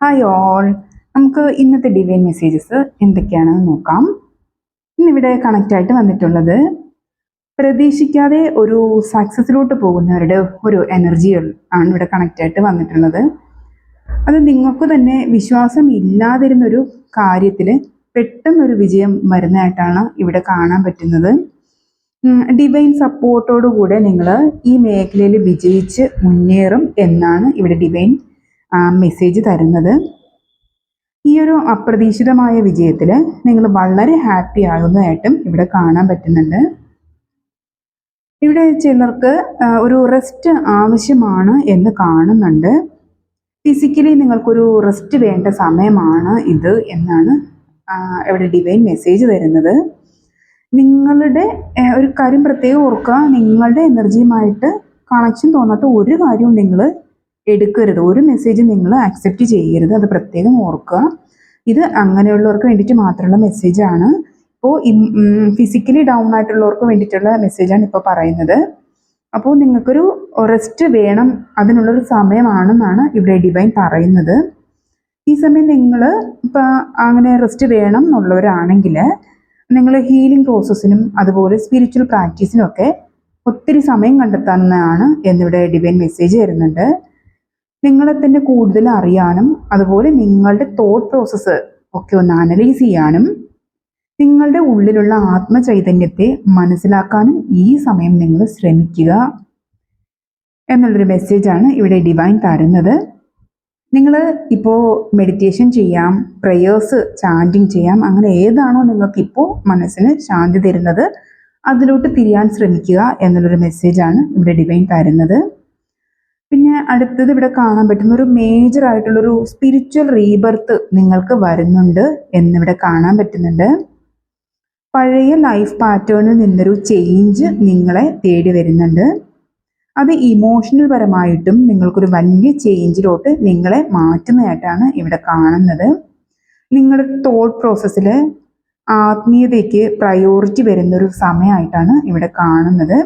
Hi all നമുക്ക് ഇന്നത്തെ divine messages എന്തൊക്കെയാണെന്ന് നോക്കാം. ഇന്നിവിടെ കണക്റ്റ് ആയിട്ട് വന്നിട്ടുള്ളത് പ്രതീക്ഷിക്കാതെ ഒരു സക്സസിലോട്ട് പോകുന്നവരുടെ ഒരു എനർജി ആണ് ഇവിടെ കണക്റ്റ് ആയിട്ട് വന്നിട്ടുള്ളത്. അത് നിങ്ങൾക്ക് തന്നെ വിശ്വാസം ഇല്ലാതിരുന്നൊരു കാര്യത്തിൽ പെട്ടെന്നൊരു വിജയം വരുന്നതായിട്ടാണ് ഇവിടെ കാണാൻ പറ്റുന്നത്. ഡിവൈൻ സപ്പോർട്ടോടുകൂടെ നിങ്ങൾ ഈ മേഖലയിൽ വിജയിച്ച് മുന്നേറും എന്നാണ് ഇവിടെ ഡിവൈൻ മെസ്സേജ് തരുന്നത്. ഈ ഒരു അപ്രതീക്ഷിതമായ വിജയത്തിൽ നിങ്ങൾ വളരെ ഹാപ്പി ആകുന്നതായിട്ടും ഇവിടെ കാണാൻ പറ്റുന്നുണ്ട്. ഇവിടെ ചിലർക്ക് ഒരു റെസ്റ്റ് ആവശ്യമാണ് എന്ന് കാണുന്നുണ്ട്. ഫിസിക്കലി നിങ്ങൾക്കൊരു റെസ്റ്റ് വേണ്ട സമയമാണ് ഇത് എന്നാണ് ഇവിടെ ഡിവൈൻ മെസ്സേജ് തരുന്നത്. നിങ്ങളുടെ ഒരു കാര്യം പ്രത്യേകം ഓർക്കുക. നിങ്ങളുടെ എനർജിയുമായിട്ട് കണക്ഷൻ തോന്നാത്ത ഒരു കാര്യവും നിങ്ങൾ എടുക്കരുത്. ഒരു മെസ്സേജ് നിങ്ങൾ അക്സെപ്റ്റ് ചെയ്യരുത്. അത് പ്രത്യേകം ഓർക്കുക. ഇത് അങ്ങനെയുള്ളവർക്ക് വേണ്ടിയിട്ട് മാത്രമുള്ള മെസ്സേജാണ് ഇപ്പോൾ ഫിസിക്കലി ഡൗൺ ആയിട്ടുള്ളവർക്ക് വേണ്ടിയിട്ടുള്ള മെസ്സേജാണ് ഇപ്പോൾ പറയുന്നത്. അപ്പോൾ നിങ്ങൾക്കൊരു റെസ്റ്റ് വേണം. അതിനുള്ളൊരു സമയമാണെന്നാണ് ഇവിടെ ഡിവൈൻ പറയുന്നത്. ഈ സമയം നിങ്ങൾ ഇപ്പം അങ്ങനെ റെസ്റ്റ് വേണം എന്നുള്ളവരാണെങ്കിൽ നിങ്ങൾ ഹീലിംഗ് പ്രോസസ്സിനും അതുപോലെ സ്പിരിച്വൽ പ്രാക്ടീസിനും ഒക്കെ ഒത്തിരി സമയം കണ്ടെത്താവുന്നതാണ് എന്നിവിടെ ഡിവൈൻ മെസ്സേജ് വരുന്നുണ്ട്. നിങ്ങളെ തന്നെ കൂടുതൽ അറിയാനും അതുപോലെ നിങ്ങളുടെ തോട്ട് പ്രോസസ്സ് ഒക്കെ ഒന്ന് അനലൈസ് ചെയ്യാനും നിങ്ങളുടെ ഉള്ളിലുള്ള ആത്മചൈതന്യത്തെ മനസ്സിലാക്കാനും ഈ സമയം നിങ്ങൾ ശ്രമിക്കുക എന്നുള്ളൊരു മെസ്സേജാണ് ഇവിടെ ഡിവൈൻ തരുന്നത്. നിങ്ങൾ ഇപ്പോൾ മെഡിറ്റേഷൻ ചെയ്യാം പ്രേയേഴ്സ് ചാന്റിങ് ചെയ്യാം അങ്ങനെ ഏതാണോ നിങ്ങൾക്ക് ഇപ്പോൾ മനസ്സിന് ശാന്തി തരുന്നത് അതിലോട്ട് തിരിയാൻ ശ്രമിക്കുക എന്നുള്ളൊരു മെസ്സേജാണ് ഇവിടെ ഡിവൈൻ തരുന്നത്. പിന്നെ അടുത്തത് ഇവിടെ കാണാൻ പറ്റുന്ന ഒരു മേജർ ആയിട്ടുള്ളൊരു സ്പിരിച്വൽ റീബർത്ത് നിങ്ങൾക്ക് വരുന്നുണ്ട് എന്നിവിടെ കാണാൻ പറ്റുന്നുണ്ട്. പഴയ ലൈഫ് പാറ്റേണിൽ നിന്നൊരു ചേഞ്ച് നിങ്ങളെ തേടി വരുന്നുണ്ട്. അത് ഇമോഷണൽ പരമായിട്ടും നിങ്ങൾക്കൊരു വലിയ ചേഞ്ചിലോട്ട് നിങ്ങളെ മാറ്റുന്നതായിട്ടാണ് ഇവിടെ കാണുന്നത്. നിങ്ങളുടെ തോട്ട് പ്രോസസ്സിൽ ആത്മീയതയ്ക്ക് പ്രയോറിറ്റി വരുന്നൊരു സമയമായിട്ടാണ് ഇവിടെ കാണുന്നത്.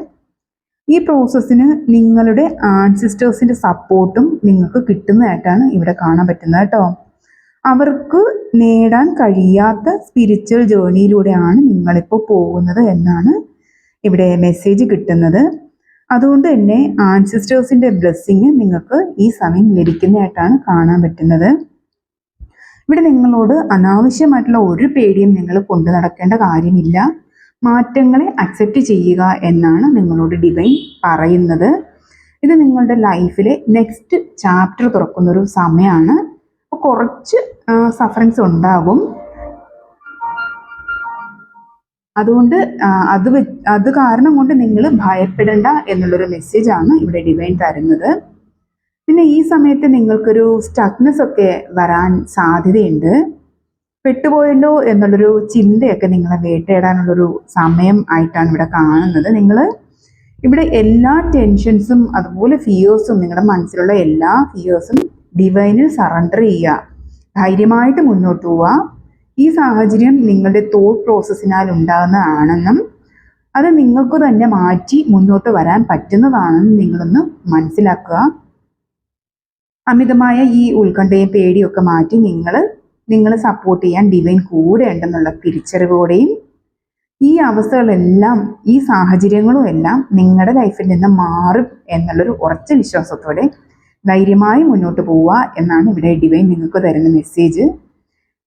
ഈ പ്രോസസ്സിന് നിങ്ങളുടെ ആൻസിസ്റ്റേഴ്സിന്റെ സപ്പോർട്ടും നിങ്ങൾക്ക് കിട്ടുന്നതായിട്ടാണ് ഇവിടെ കാണാൻ പറ്റുന്നത് കേട്ടോ. അവർക്ക് നേടാൻ കഴിയാത്ത സ്പിരിച്വൽ ജേണിയിലൂടെയാണ് നിങ്ങളിപ്പോൾ പോകുന്നത് എന്നാണ് ഇവിടെ മെസ്സേജ് കിട്ടുന്നത്. അതുകൊണ്ട് തന്നെ ആൻസിസ്റ്റേഴ്സിന്റെ ബ്ലെസ്സിങ് നിങ്ങൾക്ക് ഈ സമയം ലഭിക്കുന്നതായിട്ടാണ് കാണാൻ പറ്റുന്നത്. ഇവിടെ നിങ്ങളോട് അനാവശ്യമായിട്ടുള്ള ഒരു പേടിയും നിങ്ങൾ കൊണ്ടു നടക്കേണ്ട കാര്യമില്ല. മാറ്റങ്ങളെ അക്സെപ്റ്റ് ചെയ്യുക എന്നാണ് നിങ്ങളോട് ഡിവൈൻ പറയുന്നത്. ഇത് നിങ്ങളുടെ ലൈഫിലെ നെക്സ്റ്റ് ചാപ്റ്റർ തുറക്കുന്നൊരു സമയമാണ് അപ്പോൾ കുറച്ച് സഫറിങ്സ് ഉണ്ടാകും. അതുകൊണ്ട് അത് അത് കാരണം കൊണ്ട് നിങ്ങൾ ഭയപ്പെടേണ്ട എന്നുള്ളൊരു മെസ്സേജാണ് ഇവിടെ ഡിവൈൻ തരുന്നത്. പിന്നെ ഈ സമയത്ത് നിങ്ങൾക്കൊരു സ്റ്റക്നെസ് ഒക്കെ വരാൻ സാധ്യതയുണ്ട്. പെട്ടുപോയല്ലോ എന്നുള്ളൊരു ചിന്തയൊക്കെ നിങ്ങളെ വേട്ടയിടാനുള്ളൊരു സമയം ആയിട്ടാണ് ഇവിടെ കാണുന്നത്. നിങ്ങൾ ഇവിടെ എല്ലാ ടെൻഷൻസും അതുപോലെ ഫിയേഴ്സും നിങ്ങളുടെ മനസ്സിലുള്ള എല്ലാ ഫിയേഴ്സും ഡിവൈനിൽ സറണ്ടർ ചെയ്യുക. ധൈര്യമായിട്ട് മുന്നോട്ട് പോവുക. ഈ സാഹചര്യം നിങ്ങളുടെ തോട്ട് പ്രോസസ്സിനാൽ ഉണ്ടാകുന്നതാണെന്നും അത് നിങ്ങൾക്ക് തന്നെ മാറ്റി മുന്നോട്ട് വരാൻ പറ്റുന്നതാണെന്ന് നിങ്ങളൊന്ന് മനസ്സിലാക്കുക. അമിതമായ ഈ ഉത്കണ്ഠയും പേടിയൊക്കെ മാറ്റി നിങ്ങൾ നിങ്ങളെ സപ്പോർട്ട് ചെയ്യാൻ ഡിവൈൻ കൂടെ ഉണ്ടെന്നുള്ള തിരിച്ചറിവോടെയും ഈ അവസ്ഥകളെല്ലാം ഈ സാഹചര്യങ്ങളും എല്ലാം നിങ്ങളുടെ ലൈഫിൽ നിന്ന് മാറും എന്നുള്ളൊരു ഉറച്ച വിശ്വാസത്തോടെ ധൈര്യമായി മുന്നോട്ട് പോവുക എന്നാണ് ഇവിടെ ഡിവൈൻ നിങ്ങൾക്ക് തരുന്ന മെസ്സേജ്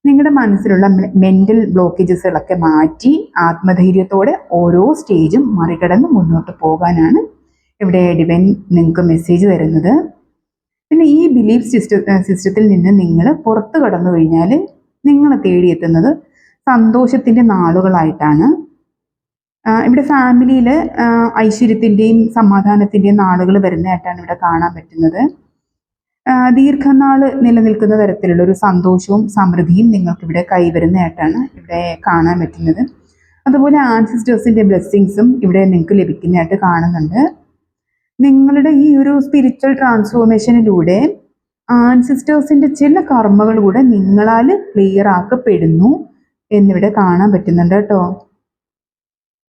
നിങ്ങളുടെ മനസ്സിലുള്ള മെന്റൽ ബ്ലോക്കേജസുകളൊക്കെ മാറ്റി ആത്മധൈര്യത്തോടെ ഓരോ സ്റ്റേജും മറികടന്ന് മുന്നോട്ട് പോകാനാണ് ഇവിടെ ഡിവൈൻ നിങ്ങൾക്ക് മെസ്സേജ് തരുന്നത്. പിന്നെ ഈ ബിലീഫ് സിസ്റ്റ സിസ്റ്റത്തിൽ നിന്ന് നിങ്ങൾ പുറത്തു കടന്നു കഴിഞ്ഞാൽ നിങ്ങൾ തേടിയെത്തുന്നത് സന്തോഷത്തിന്റെ നാളുകളായിട്ടാണ്. ഇവിടെ ഫാമിലിയിൽ ഐശ്വര്യത്തിന്റെയും സമാധാനത്തിന്റെയും നാളുകൾ വരുന്നതായിട്ടാണ് ഇവിടെ കാണാൻ പറ്റുന്നത്. ദീർഘനാൾ നിലനിൽക്കുന്ന തരത്തിലുള്ള ഒരു സന്തോഷവും സമൃദ്ധിയും നിങ്ങൾക്കിവിടെ കൈവരുന്നതായിട്ടാണ് ഇവിടെ കാണാൻ പറ്റുന്നത്. അതുപോലെ ആൻസിസ്റ്റേഴ്സിന്റെ ബ്ലെസ്സിങ്സും ഇവിടെ നിങ്ങൾക്ക് ലഭിക്കുന്നതായിട്ട് കാണുന്നുണ്ട്. നിങ്ങളുടെ ഈ ഒരു സ്പിരിച്വൽ ട്രാൻസ്ഫോർമേഷനിലൂടെ ആൻസിസ്റ്റേഴ്സിന്റെ ചില കർമ്മകൾ കൂടെ നിങ്ങളാൽ ക്ലിയർ ആക്കപ്പെടുന്നു എന്നിവിടെ കാണാൻ പറ്റുന്നുണ്ട് കേട്ടോ.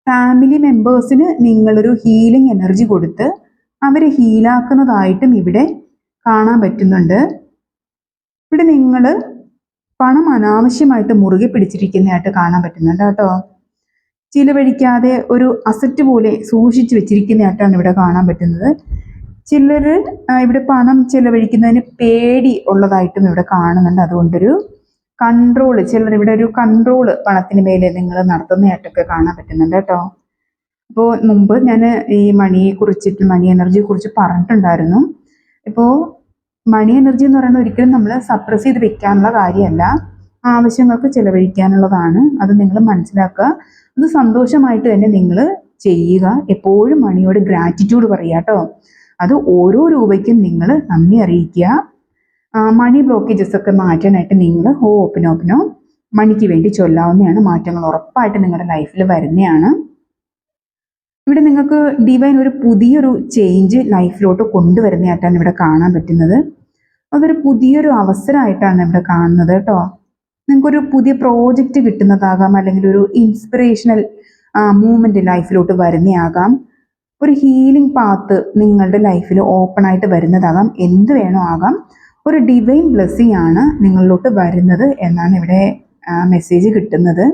ഫാമിലി മെമ്പേഴ്സിന് നിങ്ങളൊരു ഹീലിംഗ് എനർജി കൊടുത്ത് അവരെ ഹീലാക്കുന്നതായിട്ടും ഇവിടെ കാണാൻ പറ്റുന്നുണ്ട്. ഇവിടെ നിങ്ങൾ പണം അനാവശ്യമായിട്ട് മുറുകെ പിടിച്ചിരിക്കുന്നതായിട്ട് കാണാൻ പറ്റുന്നുണ്ട് കേട്ടോ. ചിലവഴിക്കാതെ ഒരു അസറ്റ് പോലെ സൂക്ഷിച്ചു വെച്ചിരിക്കുന്നതായിട്ടാണ് ഇവിടെ കാണാൻ പറ്റുന്നത്. ചിലർ ഇവിടെ പണം ചിലവഴിക്കുന്നതിന് പേടി ഉള്ളതായിട്ടും ഇവിടെ കാണുന്നുണ്ട്. അതുകൊണ്ടൊരു കൺട്രോൾ ചിലർ ഇവിടെ ഒരു കൺട്രോൾ പണത്തിന് മേലെ നിങ്ങൾ നടത്തുന്നതായിട്ടൊക്കെ കാണാൻ പറ്റുന്നുണ്ട് കേട്ടോ. അപ്പോൾ മുമ്പ് ഞാൻ ഈ മണിയെ കുറിച്ചിട്ട് മണി എനർജിയെ കുറിച്ച് പറഞ്ഞിട്ടുണ്ടായിരുന്നു. ഇപ്പോൾ മണി എനർജി എന്ന് പറയുന്നത് ഒരിക്കലും നമ്മൾ സപ്രസ് ചെയ്ത് വെക്കാനുള്ള കാര്യമല്ല. ആവശ്യങ്ങൾക്ക് ചിലവഴിക്കാനുള്ളതാണ്. അത് നിങ്ങൾ മനസ്സിലാക്കുക. അത് സന്തോഷമായിട്ട് തന്നെ നിങ്ങൾ ചെയ്യുക. എപ്പോഴും മണിയോട് ഗ്രാറ്റിറ്റ്യൂഡ് പറയുക കേട്ടോ. അത് ഓരോ രൂപയ്ക്കും നിങ്ങൾ നന്ദി അറിയിക്കുക. മണി ബ്ലോക്കേജസ് ഒക്കെ മാറ്റാനായിട്ട് നിങ്ങൾ ഓ ഓപ്പനോ ഓപ്പനോ മണിക്ക് വേണ്ടി ചൊല്ലാവുന്നതാണ് മാറ്റങ്ങൾ ഉറപ്പായിട്ട് നിങ്ങളുടെ ലൈഫിൽ വരുന്നതാണ്. ഇവിടെ നിങ്ങൾക്ക് ഡിവൈൻ ഒരു പുതിയൊരു ചേഞ്ച് ലൈഫിലോട്ട് കൊണ്ടുവരുന്നതായിട്ടാണ് ഇവിടെ കാണാൻ പറ്റുന്നത്. അതൊരു പുതിയൊരു അവസരമായിട്ടാണ് ഇവിടെ കാണുന്നത് കേട്ടോ. നിങ്ങൾക്കൊരു പുതിയ പ്രോജക്റ്റ് കിട്ടുന്നതാകാം അല്ലെങ്കിൽ ഒരു ഇൻസ്പിറേഷണൽ മൂവ്മെന്റ് ലൈഫിലോട്ട് വരുന്നതാകാം ഒരു ഹീലിംഗ് പാത്ത് നിങ്ങളുടെ ലൈഫിൽ ഓപ്പൺ ആയിട്ട് വരുന്നതാകാം. എന്ത് വേണോ ആകാം. ഒരു ഡിവൈൻ ബ്ലെസ്സിങ് ആണ് നിങ്ങളിലോട്ട് വരുന്നത് എന്നാണ് ഇവിടെ മെസ്സേജ് കിട്ടുന്നത്.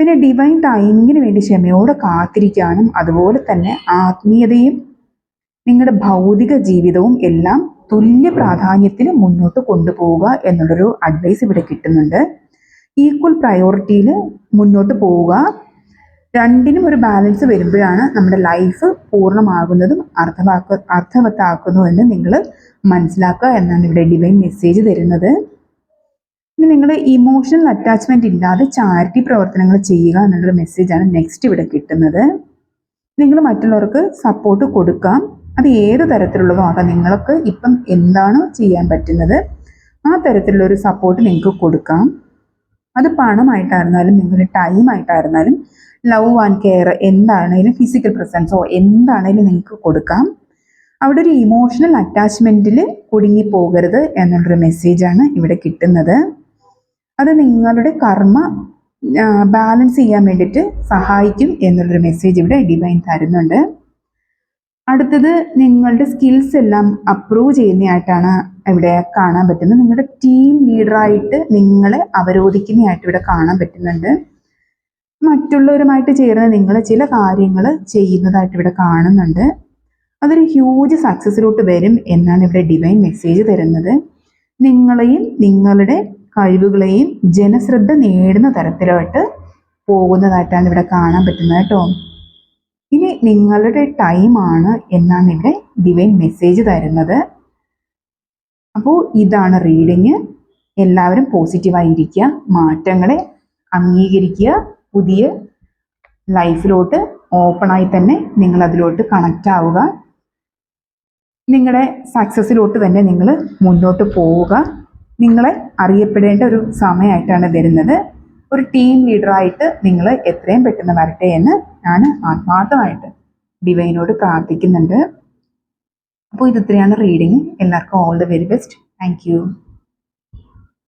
പിന്നെ ഡിവൈൻ ടൈമിങ്ങിന് വേണ്ടി ക്ഷമയോടെ കാത്തിരിക്കാനും അതുപോലെ തന്നെ ആത്മീയതയും നിങ്ങളുടെ ഭൗതിക ജീവിതവും എല്ലാം തുല്യ പ്രാധാന്യത്തിൽ മുന്നോട്ട് കൊണ്ടുപോവുക എന്നുള്ളൊരു അഡ്വൈസ് ഇവിടെ കിട്ടുന്നുണ്ട്. ഈക്വൽ പ്രയോറിറ്റിയിൽ മുന്നോട്ട് പോവുക. രണ്ടിനും ഒരു ബാലൻസ് വരുമ്പോഴാണ് നമ്മുടെ ലൈഫ് പൂർണമാകുന്നതും അർത്ഥമാക്ക അർത്ഥവത്താക്കുന്നതും നിങ്ങൾ മനസ്സിലാക്കുക എന്നാണ് ഇവിടെ ഡിവൈൻ മെസ്സേജ് തരുന്നത്. ഇനി നിങ്ങൾ ഇമോഷണൽ അറ്റാച്ച്മെന്റ് ഇല്ലാതെ ചാരിറ്റി പ്രവർത്തനങ്ങൾ ചെയ്യുക എന്നുള്ളൊരു മെസ്സേജാണ് നെക്സ്റ്റ് ഇവിടെ കിട്ടുന്നത്. നിങ്ങൾ മറ്റുള്ളവർക്ക് സപ്പോർട്ട് കൊടുക്കാം. അത് ഏത് തരത്തിലുള്ളതോ ആകാം നിങ്ങൾക്ക് ഇപ്പം എന്താണ് ചെയ്യാൻ പറ്റുന്നത്? ആ തരത്തിലുള്ള ഒരു സപ്പോർട്ട് നിങ്ങൾക്ക് കൊടുക്കാം. അത് പണമായിട്ടായിരുന്നാലും നിങ്ങളുടെ ടൈം ആയിട്ടായിരുന്നാലും ലവ് ആൻഡ് കെയർ എന്താണേലും ഫിസിക്കൽ പ്രസൻസോ എന്താണേലും നിങ്ങൾക്ക് കൊടുക്കാം. അവിടെ ഒരു ഇമോഷണൽ അറ്റാച്ച്മെന്റിൽ കുടുങ്ങി പോകരുത് എന്നുള്ളൊരു മെസ്സേജാണ് ഇവിടെ കിട്ടുന്നത്. അത് നിങ്ങളുടെ കർമ്മ ബാലൻസ് ചെയ്യാൻ വേണ്ടിയിട്ട് സഹായിക്കും എന്നുള്ളൊരു മെസ്സേജ് ഇവിടെ ഡിവൈൻ തരുന്നുണ്ട്. അടുത്തത് നിങ്ങളുടെ സ്കിൽസ് എല്ലാം അപ്രൂവ് ചെയ്യുന്നതായിട്ടാണ് ഇവിടെ കാണാൻ പറ്റുന്നത്. നിങ്ങളുടെ ടീം ലീഡറായിട്ട് നിങ്ങളെ അവരോധിക്കുന്നതായിട്ട് ഇവിടെ കാണാൻ പറ്റുന്നുണ്ട്. മറ്റുള്ളവരുമായിട്ട് ചേർന്ന് നിങ്ങൾ ചില കാര്യങ്ങൾ ചെയ്യുന്നതായിട്ട് ഇവിടെ കാണുന്നുണ്ട്. അതൊരു ഹ്യൂജ് സക്സസിലോട്ട് വരും എന്നാണ് ഇവിടെ ഡിവൈൻ മെസ്സേജ് തരുന്നത്. നിങ്ങളെയും നിങ്ങളുടെ കഴിവുകളെയും ജനശ്രദ്ധ നേടുന്ന തരത്തിലോട്ട് പോകുന്നതായിട്ടാണ് ഇവിടെ കാണാൻ പറ്റുന്നത് കേട്ടോ. ഇനി നിങ്ങളുടെ ടൈമാണ് എന്നാണ് ഇവിടെ ഡിവൈൻ മെസ്സേജ് തരുന്നത്. അപ്പോൾ ഇതാണ് റീഡിങ് എല്ലാവരും പോസിറ്റീവായിരിക്കുക മാറ്റങ്ങളെ അംഗീകരിക്കുക പുതിയ ലൈഫിലോട്ട് ഓപ്പണായി തന്നെ നിങ്ങൾ അതിലോട്ട് കണക്റ്റ് ആവുക. നിങ്ങളുടെ സക്സസ്സിലോട്ട് തന്നെ നിങ്ങൾ മുന്നോട്ട് പോവുക. നിങ്ങളെ അറിയപ്പെടേണ്ട ഒരു സമയമായിട്ടാണ് വരുന്നത്. ഒരു ടീം ലീഡറായിട്ട് നിങ്ങൾ എത്രയും പെട്ടെന്ന് വരട്ടെ എന്ന് ഞാൻ ആത്മാർത്ഥമായിട്ട് ഡിവൈനോട് പ്രാർത്ഥിക്കുന്നുണ്ട്. അപ്പോൾ ഇത് ഇത്രയാണ് റീഡിങ് എല്ലാവർക്കും all the very best thank